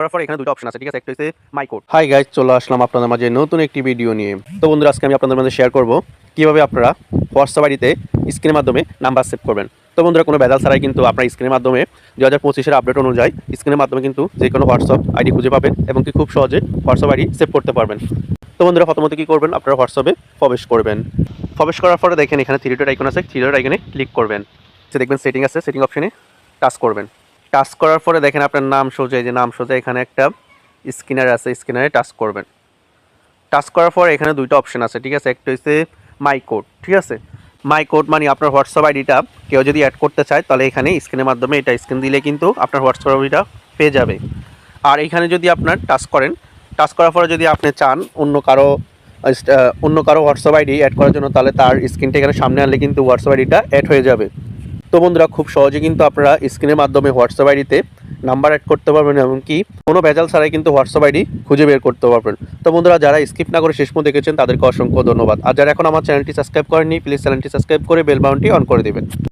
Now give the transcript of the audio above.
করার পর এখানে দুটো অপশন আছে, ঠিক আছে? একটা হচ্ছে মাই কোড হাই গাইজ চলে আসলাম আপনাদের মাঝে নতুন একটি ভিডিও নিয়ে। তো বন্ধুরা, আজকে আমি আপনাদের মাঝে শেয়ার করব কীভাবে আপনারা হোয়াটসঅ্যাপ আইডিতে স্ক্রিনের মাধ্যমে নাম্বার সেভ করবেন। তো বন্ধুরা, কোনো বেদাল ছাড়াই কিন্তু আপনার স্ক্রিনের মাধ্যমে দু হাজার পঁচিশের আপডেট অনুযায়ী স্ক্রিনের মাধ্যমে কিন্তু যে কোনো হোয়াটসঅ্যাপ আইডি খুঁজে পাবেন এবং কি খুব সহজে হোয়াটসঅ্যাপ আইডি সেভ করতে পারবেন। তো বন্ধুরা, প্রথমত কী করবেন? আপনারা হোয়াটসঅ্যাপে প্রবেশ করবেন। প্রবেশ করার পরে দেখেন এখানে থ্রি ডট আইকন আছে। থ্রি ডট আইকনে ক্লিক করবেন। সে দেখবেন সেটিং আছে সেটিং অপশনে টাচ করবেন। টাচ করার পরে দেখেন আপনার নাম সোজা যে নাম সোজা, এখানে একটা স্ক্যানার আছে স্ক্যানারে টাচ করবেন। টাচ করার পর এখানে দুইটা অপশন আছে, ঠিক আছে? একটা হচ্ছে মাই কোড, ঠিক আছে? মাই কোড মানে আপনার হোয়াটসঅ্যাপ আইডিটা কেউ যদি অ্যাড করতে চায়, তাহলে এখানে স্ক্রিনের মাধ্যমে এটা স্ক্রিন দিলে কিন্তু আপনার হোয়াটসঅ্যাপ আইডিটা পেয়ে যাবে। আর এখানে যদি আপনার টাচ করেন, টাচ করার পরে যদি আপনি চান অন্য কারও অন্য কারও হোয়াটসঅ্যাপ আইডি অ্যাড করার জন্য, তাহলে তার স্ক্রিনটা এখানে সামনে আনলে কিন্তু হোয়াটসঅ্যাপ আইডিটা অ্যাড হয়ে যাবে। তো বন্ধুরা, খুব সহজে কিন্তু আপনারা স্ক্রিনের মাধ্যমে হোয়াটসঅ্যাপ আইডিতে নাম্বার অ্যাড করতে পারবেন এমনকি কোনো ভেজাল ছাড়াই কিন্তু হোয়াটসঅ্যাপ আইডি খুঁজে বের করতে পারবেন। তো বন্ধুরা, যারা স্কিপ না করে শেষ পর্যন্ত দেখেছেন, তাদেরকে অসংখ্য ধন্যবাদ। আর যারা এখন আমার চ্যানেলটি সাবস্ক্রাইব করেননি প্লিজ চ্যানেলটি সাবস্ক্রাইব করে বেল বাউনটি অন করে দেবেন।